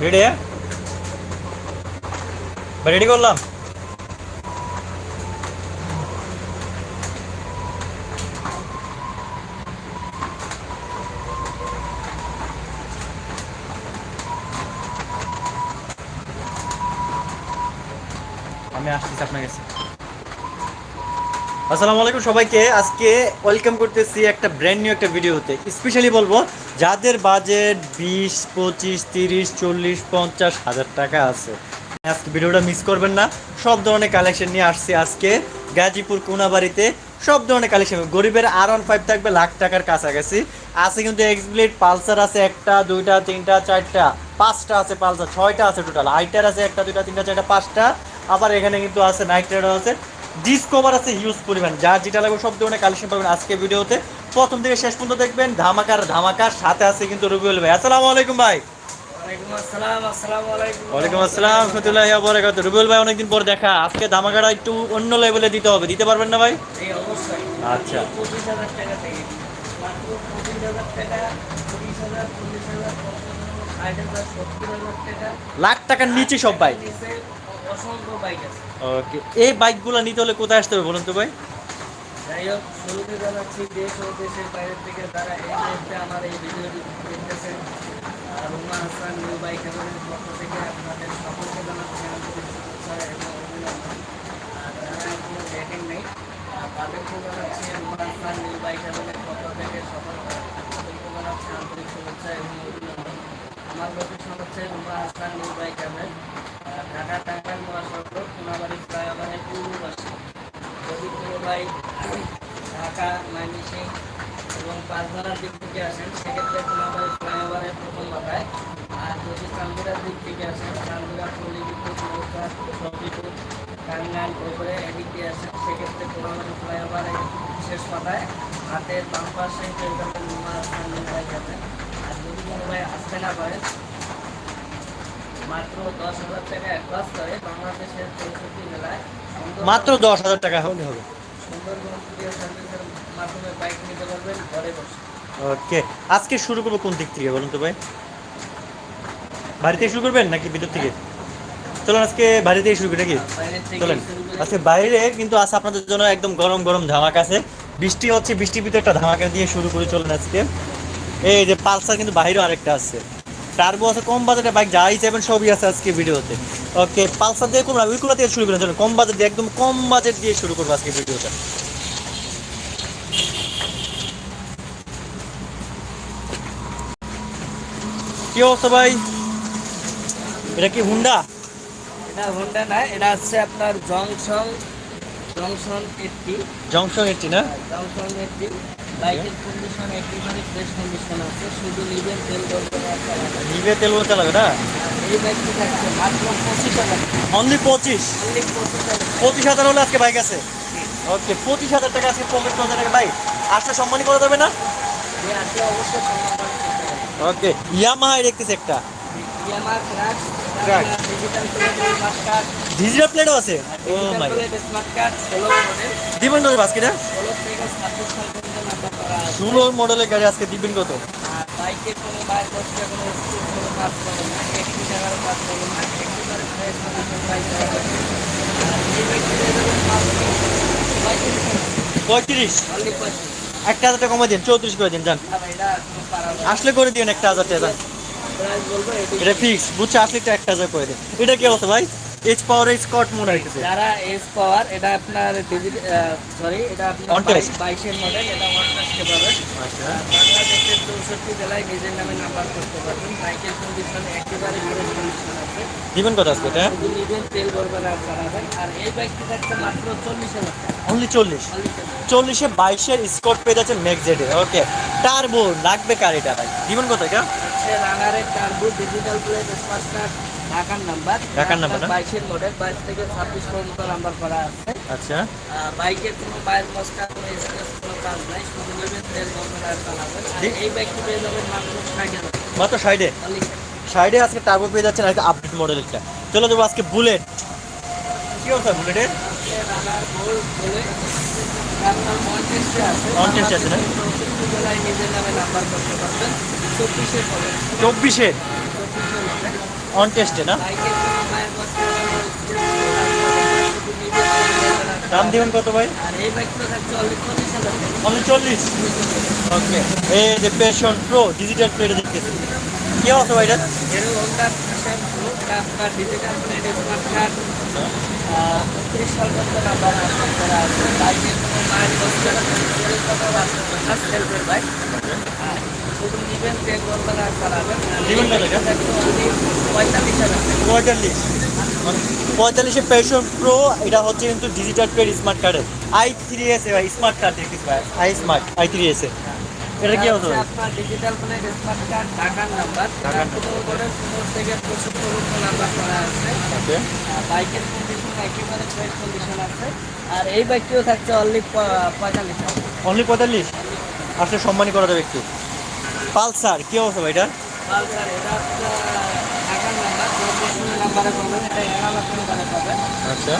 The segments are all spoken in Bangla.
వీడే? బయటికి వెళ్దాం? আসসালামু আলাইকুম সবাইকে। আজকে ওয়েলকাম করতেছি একটা ব্র্যান্ড নিউ একটা ভিডিওতে স্পেশালি বলব, যাদের বাজেট বিশ, পঁচিশ, তিরিশ, চল্লিশ, পঞ্চাশ হাজার টাকা আছে। আজকে ভিডিওটা মিস করবেন না। সব ধরনের কালেকশন নিয়ে আসছি আজকে। গাজীপুর কোনাবাড়িতে সব ধরনের কালেকশন গরিবের আর ওয়ান ফাইভ থাকবে, লাখ টাকার কাছাকাছি। আছে কিন্তু এক্সপ্লেট পালসার আছে একটা, দুইটা, তিনটা, চারটা। পাঁচটা আছে পালসার, ছয়টা আছে টোটাল আইটার আছে একটা, দুইটা, তিনটা, চারটা, পাঁচটা। আবার এখানে কিন্তু আছে নাইট রাইডার আছে। ডিসকভার আছে হিউজ পরিমাণ যার যেটা লাগবে সব ধরনের কালেকশন পাবেন আজকে ভিডিওতে। প্রথম থেকে শেষ পর্যন্ত দেখবেন ধামাকার ধামাকার সাথে আছে কিন্তু রবিউল ভাই। আসসালামু আলাইকুম ভাই। ওয়ালাইকুম আসসালাম রহমতুল্লাহ বরাকাত ভাই অনেকদিন পর দেখা। আজকে ধামাকাটা একটু অন্য লেভেলে দিতে হবে। দিতে পারবেন না ভাই? আচ্ছা। লাখ টাকার নিচে সব বাইক অসংখ্য বাইক আছে। ওকে এই বাইকগুলো নিতে হলে কোথায় আসতে হবে বলুন তো ভাই? যাই হোক, শুরুতে জানাচ্ছি দেশ ও দেশের বাইরে থেকে যারা এই আমার এই ভিডিওটি দেখতেছেন রুমা হাসান, নিউ বাইক এভারের পক্ষ থেকে আপনাদের সকলকে জানাচ্ছি আন্তরিক শুভেচ্ছা এবং অভিনন্দন। যারা এখনও দেখেন নাই তাদেরকে জানাচ্ছি রুমা হাসান, নিউ বাইক এভারের পক্ষ থেকে সকল জানাচ্ছি আন্তরিক শুভেচ্ছা এবং অভিনন্দন। আমার লোকেশন হচ্ছে রুমা হাসান, নিউ বাইক এভারের ঢাকা টাঙ্গাইল মহাসড়ক কোনাবাড়ি ফ্লাইওভারের পূর্ব যদি ঢাকা ময়মনসিং এবং পাঁচধারার দিক থেকে আসেন সেক্ষেত্রে কোনাবাড়ি ফ্লাইওভারের প্রথম মাথায় আর যদি চান্দিরার দিক থেকে আসেন চান্দিরা পল্লী বিদ্যুৎ নৌকা সবিদ্যুৎ টাঙ্গাইল ওপরে এদিক দিয়ে আসেন সেক্ষেত্রে কোনাবাড়ি ফ্লাইওভারের শেষ মাথায় হাতের বাম পাশে চান্দিরা যাবেন আর যদি কোনো ভাই আসতে না পারেন মাত্র দশ হাজার টাকা হলে হবে। ওকে, আজকে শুরু করব কোন দিক থেকে বলুন তো ভাই? বাড়ি থেকে শুরু করবেন নাকি ভিতর থেকে? চলুন আজকে বাড়ি থেকে শুরু করি নাকি? চলেন। আজকে বাইরে, কিন্তু আছে আপনাদের জন্য একদম গরম গরম ধামাক আছে। বৃষ্টি হচ্ছে, বৃষ্টির ভিতরে একটা ধামাকা দিয়ে শুরু করে চলেন আজকে। এই যে পালসার কিন্তু বাইরেও আরেকটা আছে। টার্বো আছে কম বাজেটের বাইক যাই চাইবেন সবই আছে আজকে ভিডিওতে। ওকে পালসার দিয়ে কোনো উইকুলা দিয়ে শুরু চলুন কম বাজেট দিয়ে একদম কম বাজেট দিয়ে শুরু করব আজকে ভিডিওটা। কি অবস্থা ভাই? এটা কি হুন্ডা এটা হোন্ডা না এটা হচ্ছে আপনার জংশন জংশন এইটটি জংশন এটি না? জংশন এইটটি বাইকের কন্ডিশন একেবারে ফ্রেশ কন্ডিশন আছে। শুধু নিজের তেল বলতে লাগে না? এই বাইকটি থাকছে? মাত্র পঁচিশ হাজার অনলি পঁচিশ? অনলি পঁচিশ হাজার পঁচিশ হাজার হলে আজকে বাইক আছে? ওকে পঁচিশ হাজার টাকা আজকে পকেট হাজার টাকা বাইক আসলে সম্মানই করা যাবে না? আসলে অবশ্যই ওকে ইয়ামাহাই দেখতেছি একটা ইয়ামার ক্রাশ ডিজিটাল প্লেটও আছে? ও মাই দিবেন কত আজকে ষোলো ষোলো মডেলের গাড়ি আজকে দিবেন কত? কোনো বাইক কোনো কোনো কাজ না। একটি কাজ না। পঁয়ত্রিশ। একটা হাজার টাকা কমাই দিন চৌত্রিশ করে দিন যান। আসলে করে দিন একটা হাজার টাকা এটি ফিক্স বুঝছে আসলে একটা হাজার করে দিন। এটা কি অবস্থা ভাই? এইচ পাওয়ার স্কট মনে হইতেছে যারা এস পাওয়ার এটা আপনার সরি এটা আপনার। বাইশের মডেল এটা ওয়ান টেস্টে পাবেন। আচ্ছা। বাংলাদেশের চৌষট্টি জেলায় নিজের নামে নাম্বার করতে পারবেন। বাইকের কন্ডিশন একেবারে ফ্রেশ কন্ডিশন আছে। দিবেন কত আজকে এটা? নিজের তেল ভরবেন আর চালাবেন আর এই বাইকটি থাকছে মাত্র চল্লিশ হাজার টাকা। অনলি চল্লিশ? 40 চল্লিশে বাইশের স্কট পেয়ে যাচ্ছে নেক্সট জেডে ওকে টার্বো লাগবে কার এটা ভাই? দিবেন কত এটা? রানারের টার্বো ডিজিটাল প্লেট কার্ড ঢাকার নাম্বার। ঢাকার number না? বাইশের মডেল বাইশ থেকে ছাব্বিশ পর্যন্ত নাম্বার করা আছে। আচ্ছা। বাইকের কোনো বাইর মস্কা কোনো স্কেচ কোনো কাজ নাই শুধু নেবেন তেল ভরবেন চালাবেন এই বাইকটি পেয়ে যাবেন মাত্র ষাট মাত্র সাইডে Only সাইডে আজকে টার্বো পেয়ে যাচ্ছেন আজকে আপডেট মডেলটা চলো দেবো আজকে বুলেট কি অবস্থা বুলেটের আছে না? জেলায় অন টেস্টে না? দাম দিবেন কত ভাই? অনলি চল্লিশ। ওকে। এই যে পেশন প্রো ডিজিটাল প্লেটে দেখতেছি। কি অবস্থা ভাই এটা? আছে বাইকের বাইক পঁয়তাল্লিশ পঁয়তাল্লিশ পেশন প্রো এটা হচ্ছে কিন্তু ডিজিটাল প্লেট স্মার্ট কার্ডের আই থ্রি এস ভাই স্মার্ট কার্ড দেখতেছি ভাই I smart I three S এটা কি আপনার ডিজিটাল প্লেট স্মার্ট কার্ড ঢাকার নাম্বার ঢাকার করে পনেরো থেকে পঁচাত্তর নাম্বার করা আছে। ওকে। আর বাইকের কন্ডিশন একেবারে ফ্রেশ কন্ডিশন আছে। আর এই বাইকটিও থাকছে অনলি পঁয়তাল্লিশ। অনলি পঁয়তাল্লিশ? আসলে সম্মানই করা যাবে একটু। পালসার কি অবস্থা ভাই এটা? পালসার এটা আপনার ঢাকার নাম্বার জয়পুর নাম্বারে পাবেন এটা এগারো নাম্বারে পাবেন আচ্ছা।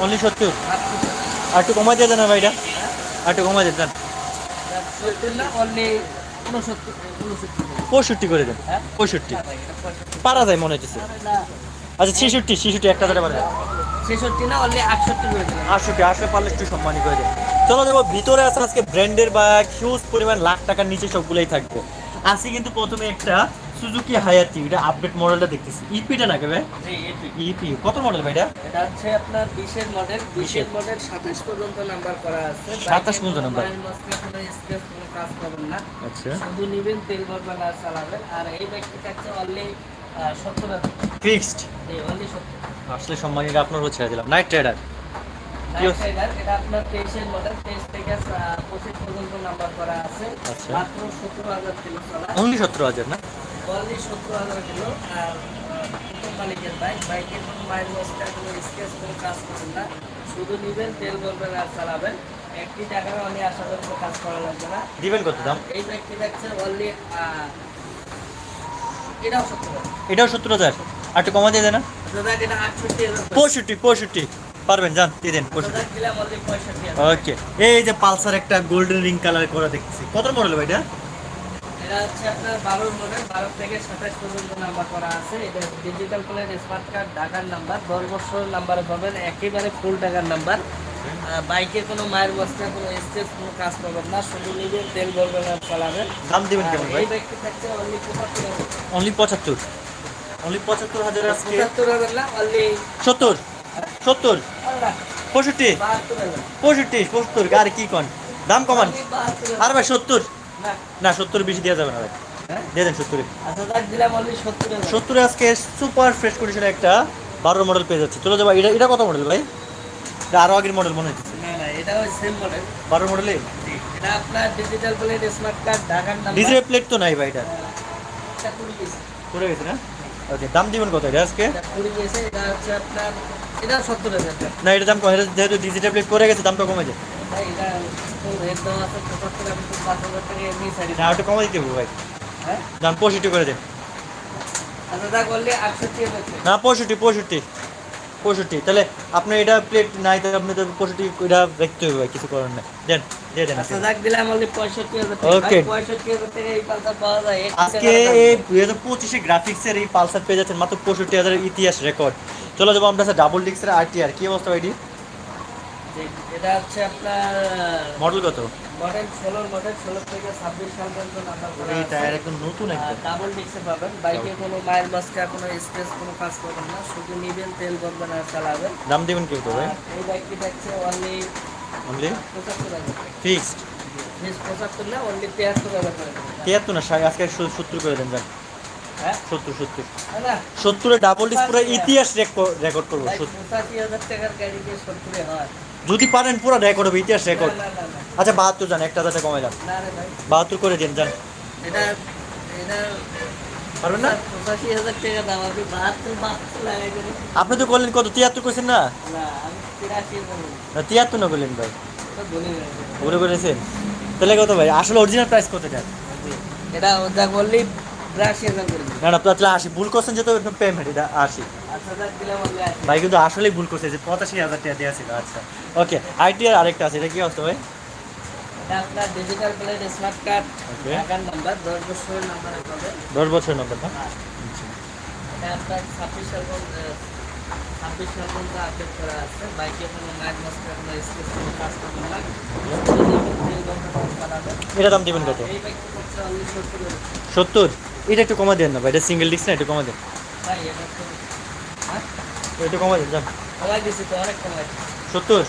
অনলি সত্তর আর একটু দিয়ে দেন ভাই এটা? আর একটু দেন। পঁয়ষট্টি করে দেন। হ্যাঁ? পঁয়ষট্টি। পারা যায় মনে হচ্ছে আচ্ছা ছেষট্টি ছেষট্টি একটা হাজারে পারা যায় ছেষট্টি না অনলি আটষট্টি করে দিলাম। আটষট্টি আসলে পারলে একটু সম্মানই করে চলো দেবো ভিতরে আছে আজকে ব্র্যান্ডের বা হিউজ পরিমাণ লাখ টাকার নিচে সবগুলোই থাকবে। আসি কিন্তু প্রথমে একটা সুজুকি হায়াতি এটা আপডেট মডেলটা দেখতেছি। ইপিটা ভাই? ইপি কত মডেল ভাই এটা? এটা হচ্ছে আপনার বিশের মডেল বিশের। মডেল সাতাশ পর্যন্ত নাম্বার করা আছে। 27 পর্যন্ত নাম্বার। বাইকের কোনো মাঝখানে কোনো স্পেস কোনো কাজ পাবেন না। আচ্ছা। শুধু নিবেন তেল ভরবেন আর চালাবেন। আর এই বাইকটি থাকছে অনলি সত্তর হাজার ফিক্সড। আসলে সম্মানীটা আপনার ছেড়ে দিলাম। নাইট ট্রেডার কি Night হচ্ছে? Rider, এটা আপনার তেইশের মডেল তেইশ থেকে পঁচিশ পর্যন্ত নাম্বার করা আছে। মাত্র সত্তর হাজার কিলো অনলি সতেরো হাজার না? অনলি সত্তর হাজার কিলো আর মালিকের বাইক বাইকের কোনো মাইল মস্কার কোনো স্কেচ কোনো কাজ করবেন না। শুধু নিবেন তেল ভরবেন আর চালাবেন। একটি টাকার অনেক আশা করি কাজ করা লাগবে না। দিবেন কত দাম? এই বাইকটি দেখছে অনলি এটাও সত্তর হাজার। আর একটু কমা দিয়ে দেন না? পঁয়ষট্টি পঁয়ষট্টি। পারবেন যান দিয়ে দেন পঁয়ষট্টি। ওকে। এই যে পালসার একটা গোল্ডেন রিং কালার করা দেখতেছি। কত মডেল ভাই এটা? এটা হচ্ছে আপনার বারোর মডেল বারো থেকে সাতাশ পর্যন্ত নাম্বার করা আছে। এটা ডিজিটাল প্লেট স্মার্ট কার্ড ঢাকার নাম্বার দশ বছর নাম্বারে পাবেন একেবারে ফুল টাকার নাম্বার বাইকে কোনো মায়ের বস্তা কোনো স্টেজ কোনো কাজ পাবেন না শুধু নিজের তেল ভরবেন আর চালাবেন। দাম দিবেন কেমন ভাই? এই বাইকটি থাকছে অনলি পঁচাত্তর অনলি পঁচাত্তর। অনলি পঁচাত্তর হাজার আজকে। পঁচাত্তর হাজার না অনলি সত্তর। সত্তর। পঁয়ষট্টি। পঁয়ষট্টি সত্তর আর কি কন? দাম কমান। আর ভাই সত্তর। না। সত্তর বেশি দেওয়া যাবে না ভাই। হ্যাঁ? দিয়ে দেন সত্তরে। আচ্ছা সত্তরে আজকে সুপার ফ্রেশ কন্ডিশনে একটা বারো মডেল পেয়ে যাচ্ছে। চলো যাব এটা এটা কত মডেল ভাই? এটা আরও আগের মডেল মনে হচ্ছে না না এটা ওই সেম মডেল বারো মডেলে এটা আপনার ডিজিটাল প্লেট স্মার্ট কার্ড ঢাকার নাম্বার ডিজেল প্লেট তো নাই ভাই এটা। এটা কুড়ি পিস। পড়ে গেছে না? ওকে দাম দিবেন কত এটা আজকে? এটা কুড়ি পিস এটা হচ্ছে আপনার এটা সত্তর হাজার টাকা। না এটা দাম কম এটা যেহেতু ডিজিটাল প্লেট পড়ে গেছে দামটা কমে যায়। ভাই, এটা তো রেট দেওয়া আছে পঁচাত্তর আমি তো পাঁচ হাজার টাকা এমনি সাইড না ওটা কমে দিতে হবে ভাই। হ্যাঁ? দাম পঁয়ষট্টি করে দেন আচ্ছা দা করলে আটষট্টি হাজার টাকা না পঁয়ষট্টি পঁয়ষট্টি। পঁয়ষট্টি। তাহলে আপনার এটা প্লেট নাই তাহলে আপনি তো পঁয়ষট্টি এটা দেখতে হবে কিছু করার নাই। দেন দিয়ে আজকে। এই দুই হাজার পঁচিশে গ্রাফিক্সের এই পালসার পেয়ে যাচ্ছেন মাত্র পঁয়ষট্টি ইতিহাস রেকর্ড চলো যাব আমরা ডাবল ডিক্সের আর টি আর কি অবস্থা ভাইটি এটা হচ্ছে আপনার মডেল কত? মডেল ষোলোর মডেল ষোলো থেকে ছাব্বিশ সাল পর্যন্ত নাম্বার করা এই টায়ার একদম নতুন একদম। ডাবল ডিক্সে পাবেন। বাইকে কোনো মাস্কা কোনো স্পেস কোনো কাজ করবেন না। শুধু নিবেন তেল ভরবেন আর চালাবেন। দাম দিবেন তো এই বাইকটি থাকছে অনলি অনলি পঁচাত্তর হাজার ফিক্সড পঁচাত্তর না অনলি তিয়াত্তর হাজার করে তিয়াত্তর না আজকে সত্তর করে দেন যান হ্যাঁ? সত্তর সত্তর। সত্তরে ডাবল ইতিহাস রেকর্ড করব সত্তর। টাকার গাড়ি দিয়ে সত্তরে হয়। যদি পারেন পুরো রেকর্ড হবে ইতিহাস রেকর্ড আচ্ছা বাহাত্তর যান একটা হাজার কমে যান বাহাত্তর করে দিন যান। পারবেন না? আপনি তো করলেন কত তিয়াত্তর করছেন না? তিয়াত্তর না করলেন ভাই। বলে করেছেন। তাহলে কত ভাই? আসলে অরিজিনাল প্রাইস কত যান এটা বললি না না তাহলে আশি ভুল করছেন যে যেহেতু পেমেন্ট এটা আশি আচ্ছা আসি ভাই কিন্তু আসলেই ভুল করছে যে পঁচাশি হাজার টাকা দেওয়া ছিল আচ্ছা। ওকে আইটি আর আরেকটা আছে এটা কি অবস্থা ভাই? আপনার digital plate smart card number দশ বছরের নাম্বারে দশ নম্বর না? এটা আপনার ছাব্বিশ ছাব্বিশ পর্যন্ত আপডেট করা আছে। বাইকে কোনো নাইট মাস্টার কোনো স্কেচ কোনো কাজ করবে না তেল বন্ধ করাবে এটা দাম দিবেন কত? সত্তর? এটা একটু কমা দেন না ভাই এটা সিঙ্গেল ডিস্ক না একটু কমা দেন। তো হ্যাঁ? একটু কমা দেন যান। কমাই সত্তর?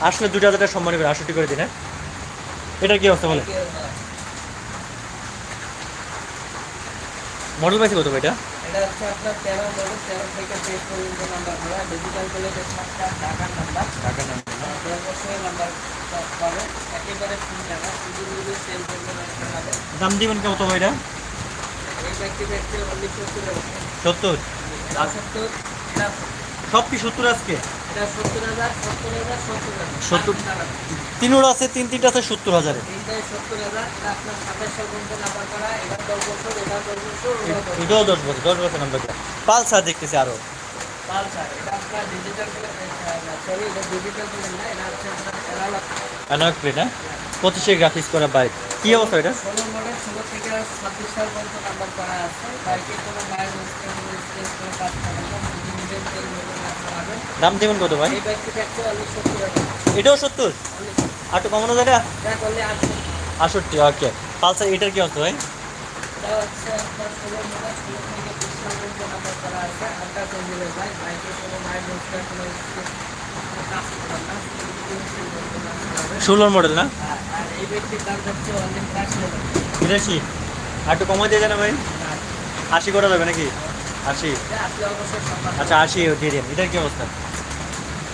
আসলে দুটো হাজার টাকা সম্মান করে আষট্টি করে দিন হ্যাঁ? এটা কি অবস্থা বলে মডেল পাইছে কত ভাই এটা? হচ্ছে আপনার মডেল থেকে পর্যন্ত করা ডিজিটাল নাম্বার দাম দিবেন কত ভাই এটা এই ব্যক্তি ব্যক্তি অনলি সত্তর। সব কি সত্তর আজকে সত্তর দশ বছর দশ বছর দেখতেছি আরও। পালসার হ্যাঁ পঁচিশে গ্রাফিক্স করা বাইক কি অবস্থা এটা? দাম দিবেন কত ভাই? এটাও সত্তর? আর একটু কমানো যায় আষট্টি ওকে পালসার, এটার কি অবস্থা ভাই? আপনার মডেল না? বিরাশি। আর একটু কমা দিয়ে না ভাই। আশি করা যাবে নাকি? আশি। আচ্ছা আশি দিয়ে দিন। এটার কি অবস্থা?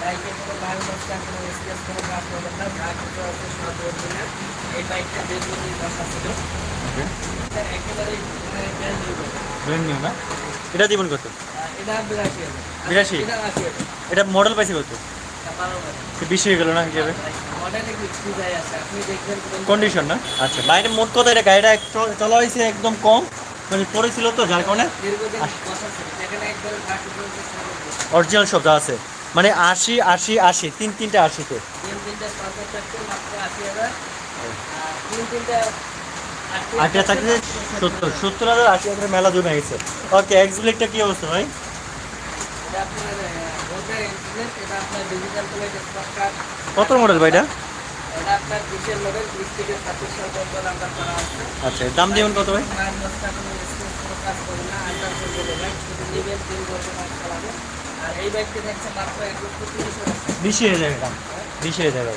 বাইকের কোনো বাইক কোনো স্পেস কোনো কাজ করবেন না যা কিছু আছে সব অরিজিনাল এই বাইকটা যেগুলো দশা ছিল। এটা একেবারেই মানে brand ব্র্যান্ড নিউ না? এটা দিবেন কত? এটা বিরাশি বিরাশি? এটা মডেল পাইছে কত? বেশি হয়ে গেল না কি হবে মডেলে কিছু যায় আছে। আপনি দেখবেন কোন কন্ডিশন না? আচ্ছা বাইরে মোট কথা এটা গাড়িটা চলা হয়েছে একদম কম মানে পড়েছিল তো যার কারণে অরিজিনাল শব্দ আছে। মানে আশি আশি আশি তিন তিনটে আশিতে। আটটা সত্তর সত্তর হাজার। আশি হাজার মেলা জমে গেছে। ওকে কি অবস্থা ভাই? কত মডেল ভাই এটা? আচ্ছা দাম দিবেন কত ভাই? এক। বেশি হয়ে যাবে দাম বেশি হয়ে যাবে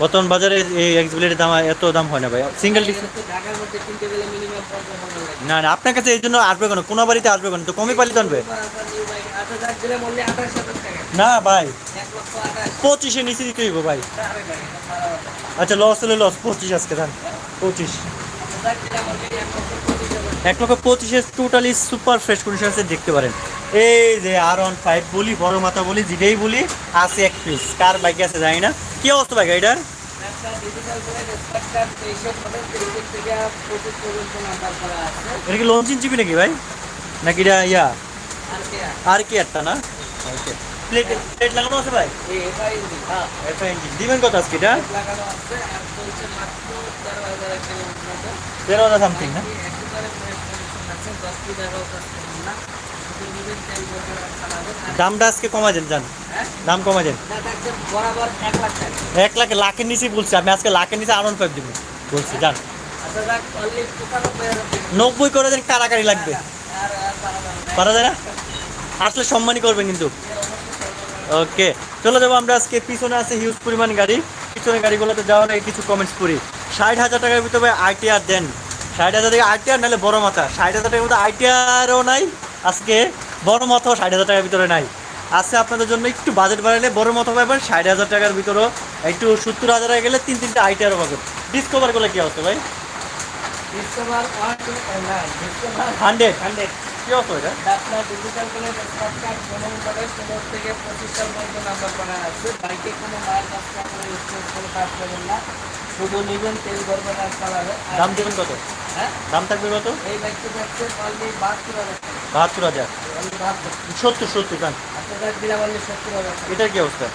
বর্তমান বাজারে এই এক্সব্লেটের দাম এত দাম হয় না ভাই। সিঙ্গেল না না আপনার কাছে এই জন্য আসবে কেন? কোনো বাড়িতে আসবে কেন? তো কমই পালি আনবে। না ভাই। এক পঁচিশে নিচে দিতে হইব ভাই। আচ্ছা লস হলে লস পঁচিশ আজকে ধান পঁচিশ। এক এক লক্ষ পঁচিশে টোটালি সুপার ফ্রেশ কন্ডিশন আছে দেখতে পারেন। এই যে আর ওয়ান ফাইভ বলি বড় মাথা বলি যেটাই বলি আছে এক পিস কার বাইকে আছে জানি না কি অবস্থা ভাই গাড়িটার এটা কি লঞ্চিন চিপি নাকি ভাই? নাকি এটা ইয়া? আর কে একটা না? প্লেট প্লেট লাগানো আছে ভাই? FI engine. দিবেন কত আজকে এটা? তেরো হাজার সামথিং না? দামটা আজকে কমা জান। হ্যাঁ দাম কমা বরাবর এক লাখ লাখের নিচে বলছি, আমি আজকে লাখের নিচে ওয়ান ফাইভ দিব, বলছি টাকা নব্বই করে দেন কারাকারি লাগবে। পারা যায় না? আসলে সম্মানই করবেন কিন্তু। ওকে, চলে যাব আমরা আজকে, পিছনে আছে হিউজ পরিমাণ গাড়ি। পিছনে গাড়িগুলোতে যাওয়ার আগে কিছু কমেন্টস করি। ষাট হাজার টাকার ভিতরে আইটিআর দেন। ষাট হাজার টাকা আইটিআর নাহলে বড় মাথা। ষাট হাজার টাকার মধ্যে আইটিআরও নাই আজকে। বড় মাথাও ষাট হাজার টাকার ভিতরে নাই। আছে আপনাদের জন্য একটু বাজেট বাড়ালে বড় মতো পাবেন ষাট হাজার টাকার ভিতরেও। একটু সত্তর হাজার টাকা গেলে তিন তিনটা আইটিআরও পাবেন। ডিসকভার করলে কী হতো ভাই? হান্ড্রেড? হান্ড্রেড। কি অবস্থা এটা? আপনার ডিজিটাল করে স্মার্ট কার্ড পনেরো ষোলো থেকে পঁচিশ সাল পর্যন্ত নাম্বার করা আছে। বাইকে কোনো মায়ের কাজ না। শুধু নেবেন তেল ভরবেন আর চালাবে দাম দেবেন কত? হ্যাঁ? দাম থাকবে কত? এই বাইকটি যাচ্ছে অনলি বাহাত্তর হাজার বাহাত্তর হাজার। সত্তর সত্তর দাম দিলাম অনলি সত্তর হাজার। এটার কি অবস্থা?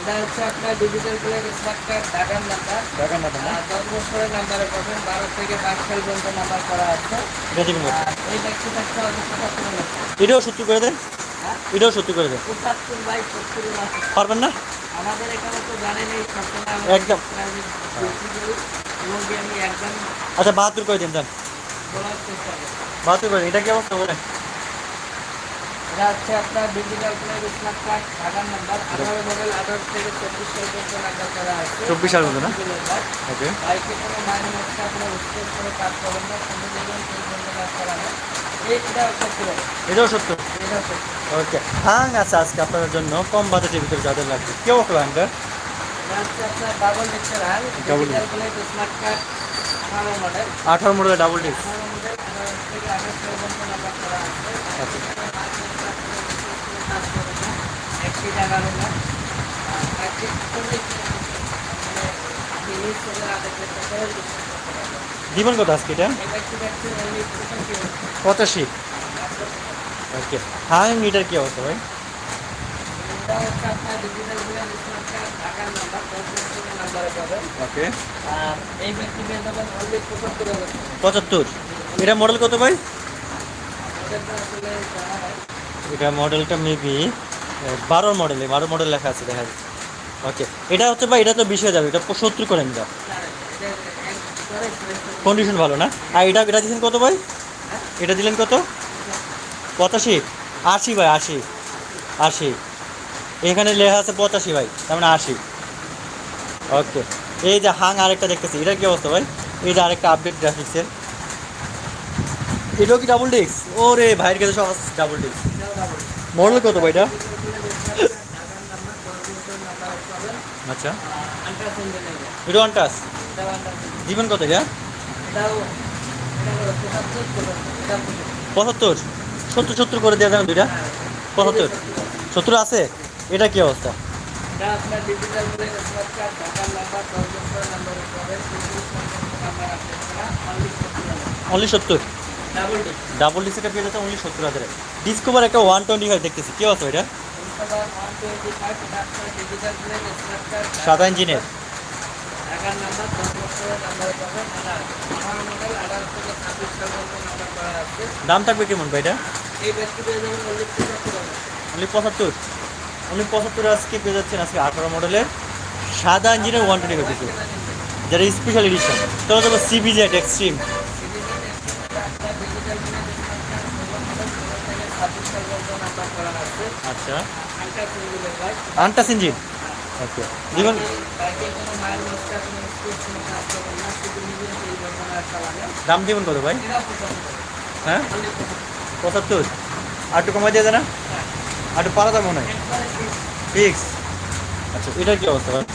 এটা হচ্ছে আপনার ডিজিটাল প্লেট কার্ড ঢাকার নাম্বার টাকার না? দাম আর দশ বছরের নাম্বারে পাবেন বারো থেকে বাইশ সাল পর্যন্ত নাম্বার করা আছে। এই বাইকটি থাকছে পঁচাত্তর এটাও সত্তর করে দেন? হ্যাঁ? এটাও সত্তর করে দেন? পারবেন না? আমাদের এখানে তো সবসময় আমরা একদম। আচ্ছা বাহাত্তর করে দিন যান। বাহাত্তর করে। এটা কি অবস্থা বলেন। এটা হচ্ছে আপনার ডিজিটাল প্লেট স্মার্ট কার্ড ঢাকার নাম্বার আঠারো মডেল আঠারো থেকে চব্বিশ সাল পর্যন্ত করা আছে। 24 সাল পর্যন্ত না? ওকে। বাইকে কোনো মাইনে হচ্ছে আপনার স্টেজ করে কাজ করবেন না কোনো দেখবেন সেই পর্যন্ত কাজ করা হয়। এইটা হচ্ছে এটাও হচ্ছে ওকে হাং আছে আজকে আপনাদের জন্য। কম বাজেটের ভিতরে যাদের লাগবে। কেউ অবস্থা হাংটা আঠারো মডেল ডাবল ডিস্ক দিবেন কত আজকে এটা? পঁচাশি। ওকে হাং এটার কি অবস্থা ভাই? পঁচাত্তর। এটা মডেল কত ভাই? হয় এটা মডেলটা মেবি বারোর মডেলে বারো মডেল লেখা আছে দেখা যাচ্ছে ওকে এটা হচ্ছে ভাই এটা তো বিশ হয়ে যাবে এটা সত্তর করেন এটা কন্ডিশন ভালো না? আর এটা এটা দিলেন কত ভাই? এটা দিলেন কত? পঁচাশি? আশি ভাই, আশি। আশি। এখানে লেখা আছে পঁচাশি ভাই, তার মানে আশি। ওকে। এই যে হাং আরেকটা দেখতেছি, এটার কি অবস্থা ভাই? এই যে আরেকটা আপডেট গ্রাফিক্সের এটাও কি ডাবল ডিস্ক রে ভাইয়ের কাছে সব ডাবল ডিস্ক মডেল কত ভাই এটা? আচ্ছা। এটা ওয়ান টাচ জীবন কত এটা? পঁচাত্তর। সত্তর সত্তর করে দেওয়া যাবে দুইটা? পঁচাত্তর। সত্তর আছে? এটা কি অবস্থা? অনলি সত্তর ডাবল ডিস এটা পেয়ে যাচ্ছে অনলি সত্তর হাজারে। ডিসকভার একটা ওয়ান টোয়েন্টি ফাইভ দেখতেছি কি অবস্থা এটা? সাদা ইঞ্জিনের দাম থাকবে কেমন ভাই এটা? এই ব্যক্তি পেয়ে যাবেন আজকে পেয়ে যাচ্ছেন আজকে আঠারো মডেলের সাদা ইঞ্জিনের ওয়ান টোয়েন্টি দেখছি যেটা স্পেশাল এডিশন তোরা যাব সিবি জেট এক্সট্রিম আচ্ছা। আনটাস ইঞ্জিন ওকে দাম দিবেন কত ভাই? হ্যাঁ? পঁচাত্তর। আর একটু কমাই দিয়ে না? আর একটু পারা মনে হয়। ফিক্স আচ্ছা এটার কি অবস্থা ভাই?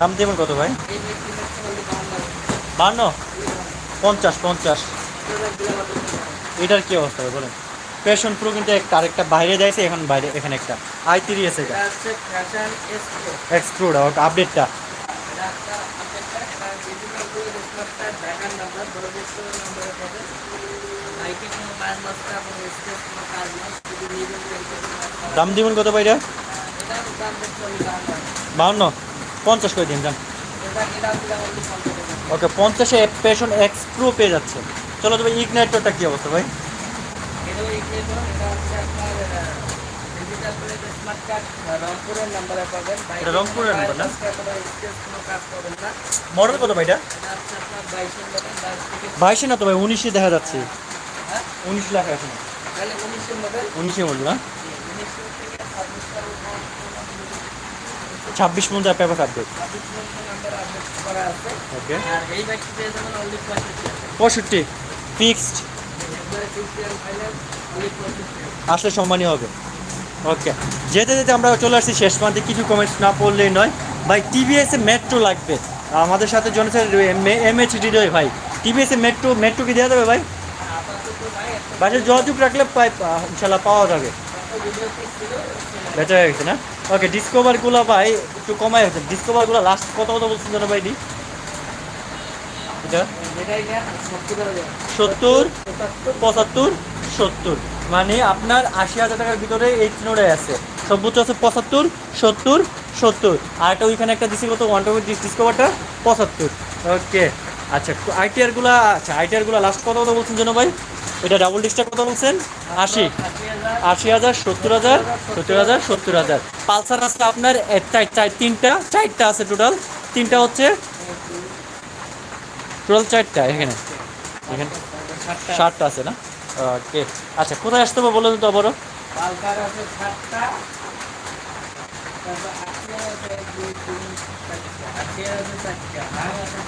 দাম দিবেন কত ভাই? বান্ন? পঞ্চাশ পঞ্চাশ। এটার কি অবস্থা ভাই বলেন। প্যাশন প্রো কিন্তু একটা, আরেকটা বাইরে যাইছে, এখন বাইরে, এখানে একটা। আই থ্রি এসে এটা। এক্সপ্লোর আপডেটটা দাম দিবেন কত এটা বাউন্ন পঞ্চাশ করে দিন, যান। ওকে পঞ্চাশে প্যাশন এক্স প্রো পেয়ে যাচ্ছে। চলো তবে ইগনাইটরটা কী অবস্থা ভাই? রংপুরের নাম্বারে না? মডেল কত ভাই এটা? এটা হচ্ছে আপনার বাইশের মডেল বাইশ না তো ভাই উনিশে দেখা যাচ্ছে। হ্যাঁ? উনিশ লাখ এখন উনিশে মডেল না উনিশের থেকে ছাব্বিশ পর্যন্ত পেপার আপডেট ওকে পঁয়ষট্টি। ফিক্সড আসলে সম্মানই হবে। ওকে যেতে যেতে আমরা চলে আসছি শেষ প্রান্তে। কিছু কমেন্টস না পড়লেই নয়। ভাই টিভিএস এ মেট্রো লাগবে। আমাদের সাথে জনেছে এম এইচ হৃদয় ভাই। টিভিএস এ মেট্রো মেট্রো কি দেওয়া যাবে ভাই? আপাতত ভাই একটা বাসে যোগাযোগ রাখলে ইনশাল্লাহ পাওয়া যাবে। বেটার হয়ে গেছে না? ওকে ডিসকভারগুলো ভাই, একটু কমাই হচ্ছে। ডিসকভারগুলো লাস্ট কত কত বলছেন যেন ভাই এটা? সত্তর, পঁচাত্তর, সত্তর। মানে আপনার আশি হাজার টাকার ভিতরে এই তিনোটাই আছে। সর্বোচ্চ আছে পঁচাত্তর, সত্তর সত্তর। আর একটা ওইখানে একটা দিছি কত? ওয়ান টোয়েন্টি ডিসকভারটা পঁচাত্তর। ওকে আচ্ছা আইটিআরগুলো আচ্ছা আইটিআরগুলো লাস্ট কত কত বলছেন যেন ভাই? এটা ডাবল ডিস্কটা কত বলছেন আশি আশি হাজার সত্তর হাজার সত্তর হাজার সত্তর হাজার পালসার আছে আপনার তিনটা চারটা আছে টোটাল তিনটা হচ্ছে টোটাল চারটা এখানে এখানে ষাটটা আছে না ওকে আচ্ছা কোথায় আসতে হবে বলে দিন তো আবারও আছে